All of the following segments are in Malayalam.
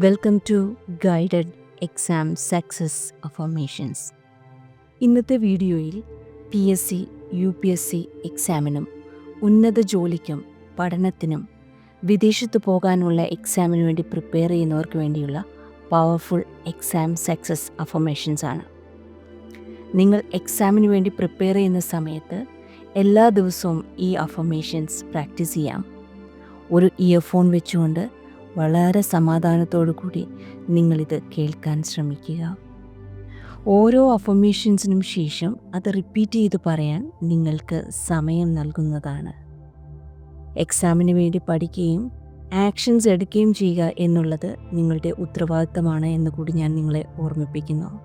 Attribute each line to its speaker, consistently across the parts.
Speaker 1: Welcome to guided exam success affirmations ഇന്നത്തെ വീഡിയോയിൽ P S C U P S C എക്സാമിനും ഉന്നത ജോലിക്കും പഠനത്തിനും വിദേശത്ത് പോകാനുള്ള എക്സാമിന് വേണ്ടി പ്രിപ്പയർ ചെയ്യുന്നവർക്ക് വേണ്ടിയുള്ള പവർഫുൾ എക്സാം സക്സസ് അഫർമേഷൻസ് ആണ്. നിങ്ങൾ എക്സാമിന് വേണ്ടി പ്രിപ്പയർ ചെയ്യുന്ന സമയത്ത് എല്ലാ ദിവസവും ഈ അഫർമേഷൻസ് പ്രാക്ടീസ് ചെയ്യാം. ഒരു ഇയർഫോൺ വെച്ചുകൊണ്ട് വളരെ സമാധാനത്തോടു കൂടി നിങ്ങളിത് കേൾക്കാൻ ശ്രമിക്കുക. ഓരോ അഫർമേഷൻസിനും ശേഷം അത് റിപ്പീറ്റ് ചെയ്ത് പറയാൻ നിങ്ങൾക്ക് സമയം നൽകുന്നതാണ്. എക്സാമിന് വേണ്ടി പഠിക്കുകയും ആക്ഷൻസ് എടുക്കുകയും ചെയ്യുക എന്നുള്ളത് നിങ്ങളുടെ ഉത്തരവാദിത്തമാണ് എന്ന് കൂടി ഞാൻ നിങ്ങളെ ഓർമ്മിപ്പിക്കുന്നു.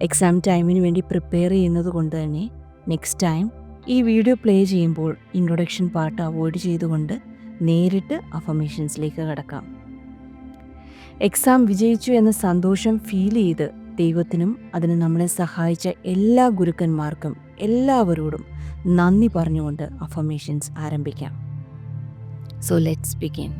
Speaker 1: എക്സാം ടൈമിന് വേണ്ടി പ്രിപ്പയർ ചെയ്യുന്നത് കൊണ്ട് തന്നെ നെക്സ്റ്റ് ടൈം ഈ വീഡിയോ പ്ലേ ചെയ്യുമ്പോൾ ഇൻട്രൊഡക്ഷൻ പാർട്ട് അവോയ്ഡ് ചെയ്തുകൊണ്ട് നേരിട്ട് അഫമേഷൻസിലേക്ക് കടക്കാം. എക്സാം വിജയിച്ചു എന്ന സന്തോഷം ഫീൽ ചെയ്ത് ദൈവത്തിനും അതിന് നമ്മളെ സഹായിച്ച എല്ലാ ഗുരുക്കന്മാർക്കും എല്ലാവരോടും നന്ദി പറഞ്ഞുകൊണ്ട് അഫമേഷൻസ് ആരംഭിക്കാം. സോ ലെറ്റ്സ് ബിഗിൻ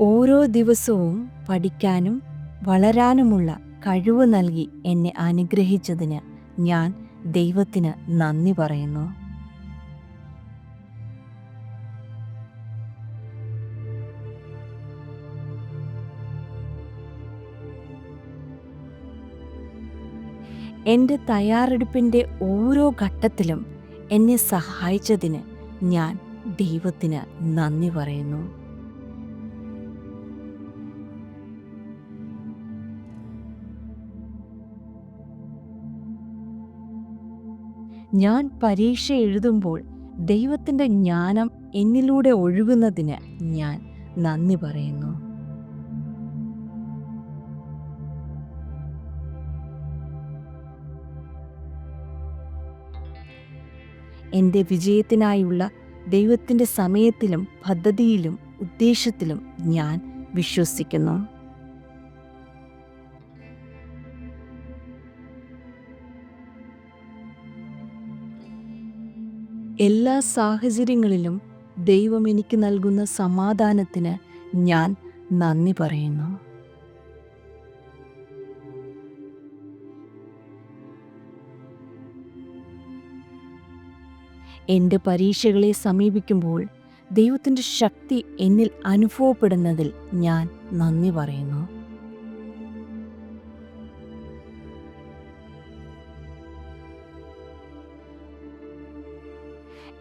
Speaker 1: ഓരോ ദിവസവും പഠിക്കാനും വളരാനുമുള്ള കഴിവ് നൽകി എന്നെ അനുഗ്രഹിച്ചതിന് ഞാൻ ദൈവത്തിന് നന്ദി പറയുന്നു. എന്റെ തയ്യാറെടുപ്പിന്റെ ഓരോ ഘട്ടത്തിലും എന്നെ സഹായിച്ചതിന് ഞാൻ ദൈവത്തിന് നന്ദി പറയുന്നു. ഞാൻ പരീക്ഷ എഴുതുമ്പോൾ ദൈവത്തിന്റെ ജ്ഞാനം എന്നിലൂടെ ഒഴുകുന്നതിന് ഞാൻ നന്ദി പറയുന്നു. എന്റെ വിജയത്തിനായുള്ള ദൈവത്തിന്റെ സമയത്തിലും പദ്ധതിയിലും ഉദ്ദേശത്തിലും ഞാൻ വിശ്വസിക്കുന്നു. എല്ലാ സാഹചര്യങ്ങളിലും ദൈവം എനിക്ക് നൽകുന്ന സമാധാനത്തിന് ഞാൻ നന്ദി പറയുന്നു. എന്റെ പരീക്ഷകളെ സമീപിക്കുമ്പോൾ ദൈവത്തിന്റെ ശക്തി എന്നിൽ അനുഭവപ്പെടുന്നതിൽ ഞാൻ നന്ദി പറയുന്നു.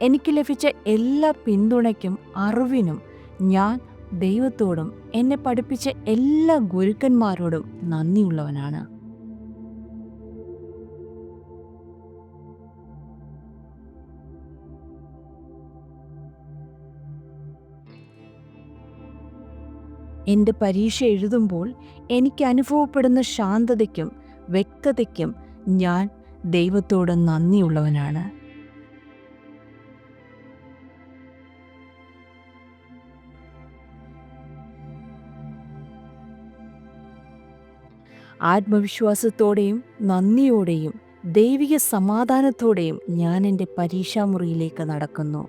Speaker 1: എനിക്ക് ലഭിച്ച എല്ലാ പിന്തുണയ്ക്കും അറിവിനും ഞാൻ ദൈവത്തോടും എന്നെ പഠിപ്പിച്ച എല്ലാ ഗുരുക്കന്മാരോടും നന്ദിയുള്ളവനാണ്. എന്റെ പരീക്ഷ എഴുതുമ്പോൾ എനിക്ക് അനുഭവപ്പെടുന്ന ശാന്തതയ്ക്കും വ്യക്തതയ്ക്കും ഞാൻ ദൈവത്തോട് നന്ദിയുള്ളവനാണ്. ആത്മവിശ്വാസത്തോടെയും നന്ദിയോടെയും ദൈവിക സമാധാനത്തോടെയും ഞാൻ എന്റെ പരീക്ഷാമുറിയിലേക്ക് നടക്കുന്നു.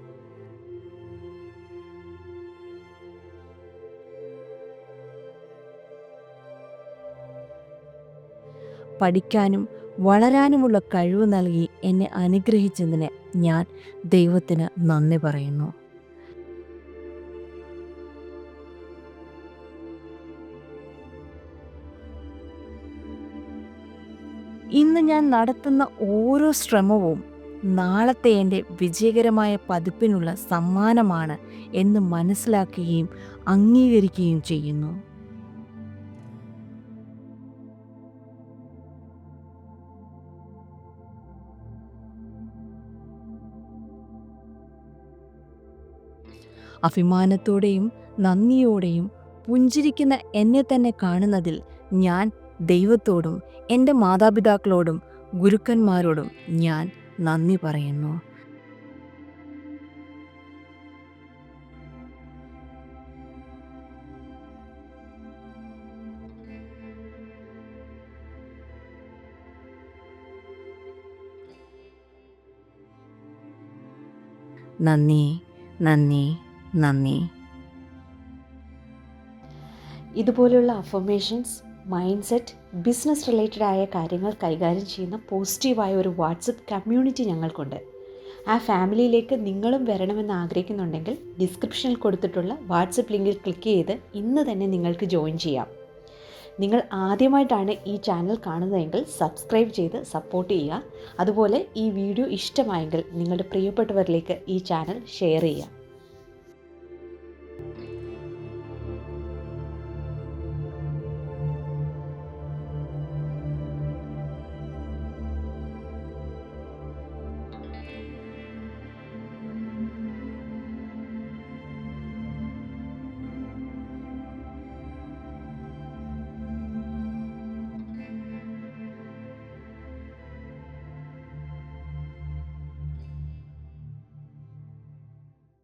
Speaker 1: പഠിക്കാനും വളരാനുമുള്ള കഴിവ് നൽകി എന്നെ അനുഗ്രഹിച്ചതിന് ഞാൻ ദൈവത്തിന് നന്ദി പറയുന്നു. ഇന്ന് ഞാൻ നടത്തുന്ന ഓരോ ശ്രമവും നാളത്തെ എന്റെ വിജയകരമായ പതിപ്പിനുള്ള സമ്മാനമാണ് എന്ന് മനസ്സിലാക്കുകയും അംഗീകരിക്കുകയും ചെയ്യുന്നു. അഭിമാനത്തോടെയും നന്ദിയോടെയും പുഞ്ചിരിക്കുന്ന എന്നെ തന്നെ കാണുന്നതിൽ ഞാൻ ദൈവത്തോടും എന്റെ മാതാപിതാക്കളോടും ഗുരുക്കന്മാരോടും ഞാൻ നന്ദി പറയുന്നു. നന്ദി നന്ദി. നന്ദി.
Speaker 2: ഇതുപോലെയുള്ള affirmations mindset business related ആയ കാര്യങ്ങൾ കൈകാര്യം ചെയ്യുന്ന പോസിറ്റീവായ ഒരു വാട്സപ്പ് കമ്മ്യൂണിറ്റി ഞങ്ങൾക്കുണ്ട്. ആ ഫാമിലിയിലേക്ക് നിങ്ങളും വരണമെന്ന് ആഗ്രഹിക്കുന്നുണ്ടെങ്കിൽ ഡിസ്ക്രിപ്ഷനിൽ കൊടുത്തിട്ടുള്ള വാട്സപ്പ് ലിങ്കിൽ ക്ലിക്ക് ചെയ്ത് ഇന്ന് തന്നെ നിങ്ങൾക്ക് ജോയിൻ ചെയ്യാം. നിങ്ങൾ ആദ്യമായിട്ടാണ് ഈ ചാനൽ കാണുന്നതെങ്കിൽ സബ്സ്ക്രൈബ് ചെയ്ത് സപ്പോർട്ട് ചെയ്യുക. അതുപോലെ ഈ വീഡിയോ ഇഷ്ടമായെങ്കിൽ നിങ്ങളുടെ പ്രിയപ്പെട്ടവരിലേക്ക് ഈ ചാനൽ ഷെയർ ചെയ്യുക.